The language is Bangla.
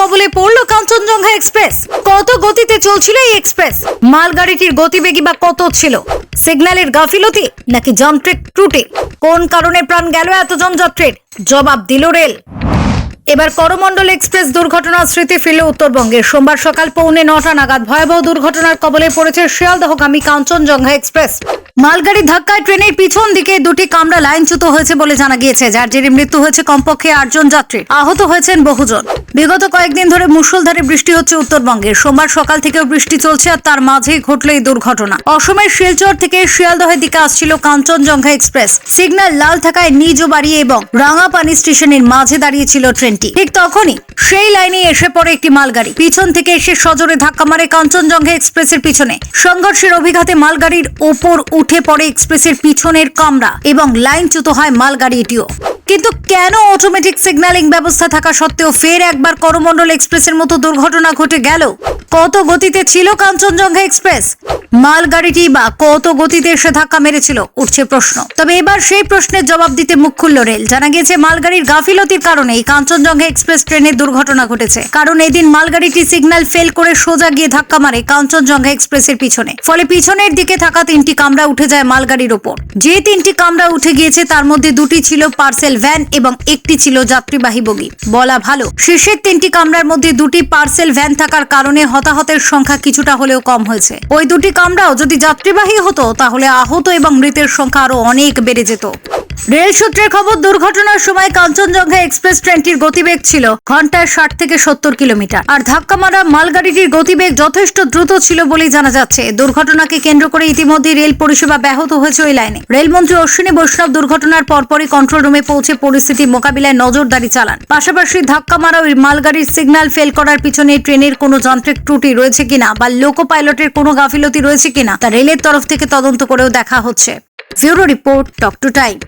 কবলে পড়ল কাঞ্চনজঙ্ঘা এক্সপ্রেস। কত গতিতে চলছিল এই এক্সপ্রেস? মালগাড়িটির গতিবেগী বা কত ছিল? সিগন্যালের গাফিলতি নাকি যান্ত্রিক ত্রুটি? কোন কারণে প্রাণ গেল এতজন যাত্রীর? জবাব দিল রেল। এবার করমণ্ডল এক্সপ্রেস দুর্ঘটনার স্মৃতি ফিরল উত্তরবঙ্গে। সোমবার সকাল পৌনে নটা নাগাদ ভয়াবহ দুর্ঘটনার কবলে পড়েছে শিয়ালদহগামী কাঞ্চনজঙ্ঘা এক্সপ্রেস। মালগাড়ির ধাক্কায় ট্রেনের পিছন দিকে দুটি কামরা লাইনচ্যুত হয়েছে বলে জানা গিয়েছে, যার জেরে মৃত্যু হয়েছে কমপক্ষে আটজন যাত্রী। আহত হয়েছেন বহুজন। বিগত কয়েকদিন ধরে মুষলধারে বৃষ্টি হচ্ছে উত্তরবঙ্গে। সোমবার সকাল থেকেও বৃষ্টি চলছে আর তার মাঝেই ঘটল এই দুর্ঘটনা। অসমের শিলচর থেকে শিয়ালদহের দিকে আসছিল কাঞ্চনজঙ্ঘা এক্সপ্রেস। সিগন্যাল লাল থাকায় নিজ বাড়ি এবং রাঙাপানি স্টেশনের মাঝে দাঁড়িয়েছিল ট্রেনটি। ঠিক তখনই সেই লাইনে এসে পড়ে একটি মালগাড়ি। পিছন থেকে এসে সজোরে ধাক্কা মারে কাঞ্চনজঙ্ঘা এক্সপ্রেসের পিছনে। সংঘর্ষের অভিঘাতে মালগাড়ির ওপর উঠে পড়ে এক্সপ্রেসের পিছনের কামরা এবং লাইনচ্যুত হয় মালগাড়িটিও। কিন্তু কেন অটোমেটিক সিগন্যালিং ব্যবস্থা থাকা সত্ত্বেও ফের একবার করমণ্ডল এক্সপ্রেসের মতো দুর্ঘটনা ঘটে গেল? কত গতিতে ছিল কাঞ্চনজঙ্ঘা এক্সপ্রেস? মালগাড়িটি বা কত গতিতে এসে ধাক্কা মেরেছিল? উঠছে প্রশ্ন। তবে এবার সেই প্রশ্নের জবাব দিতে মুখ খুলল রেল। জানা গিয়েছে, মালগাড়ির গাফিলতির কারণে কাঞ্চনজঙ্ঘা এক্সপ্রেস ট্রেনের দুর্ঘটনা ঘটেছে। কারণ এদিন মালগাড়িটি সিগন্যাল ফেল করে সোজা গিয়ে ধাক্কা মারে কাঞ্চনজঙ্ঘা এক্সপ্রেসের পিছনে। ফলে পিছনের দিকে থাকা তিনটি কামরা উঠে যায় মালগাড়ির ওপর। যে তিনটি কামরা উঠে গিয়েছে, তার মধ্যে দুটি ছিল পার্সেল ভ্যান এবং একটি ছিল যাত্রীবাহী বগি। বলা ভালো শীর্ষের তিনটি কামরার মধ্যে দুটি পার্সেল ভ্যান থাকার কারণে হতাহতের সংখ্যা কিছুটা হলেও কম হয়েছে। ওই দুটি কামরাও যদি যাত্রীবাহী হতো, তাহলে আহত এবং মৃতের সংখ্যা আরও অনেক বেড়ে যেত। রেল সূত্রের খবর, দুর্ঘটনার সময় কাঞ্চনজঙ্ঘা এক্সপ্রেস ট্রেনটির গতিবেগ ছিল ঘন্টায় ষাট থেকে সত্তর কিলোমিটার। আর ধাক্কা মারা মালগাড়িটির গতিবেগ যথেষ্ট দ্রুত ছিল বলেই জানা যাচ্ছে। দুর্ঘটনাকে কেন্দ্র করে ইতিমধ্যে রেল পরিষেবা ব্যাহত হয়েছে ওই লাইনে। রেলমন্ত্রী অশ্বিনী বৈষ্ণব দুর্ঘটনার পরপরই কন্ট্রোল রুমে পৌঁছে পরিস্থিতি মোকাবিলায় নজরদারি চালান। পাশাপাশি ধাক্কা মারা ওই মালগাড়ির সিগন্যাল ফেল করার পিছনে ট্রেনের কোনো যান্ত্রিক ত্রুটি রয়েছে কিনা বা লোকো পাইলটের কোনো গাফিলতি রয়েছে কিনা তা রেলের তরফ থেকে তদন্ত করেও দেখা হচ্ছে। Bureau report talk to time.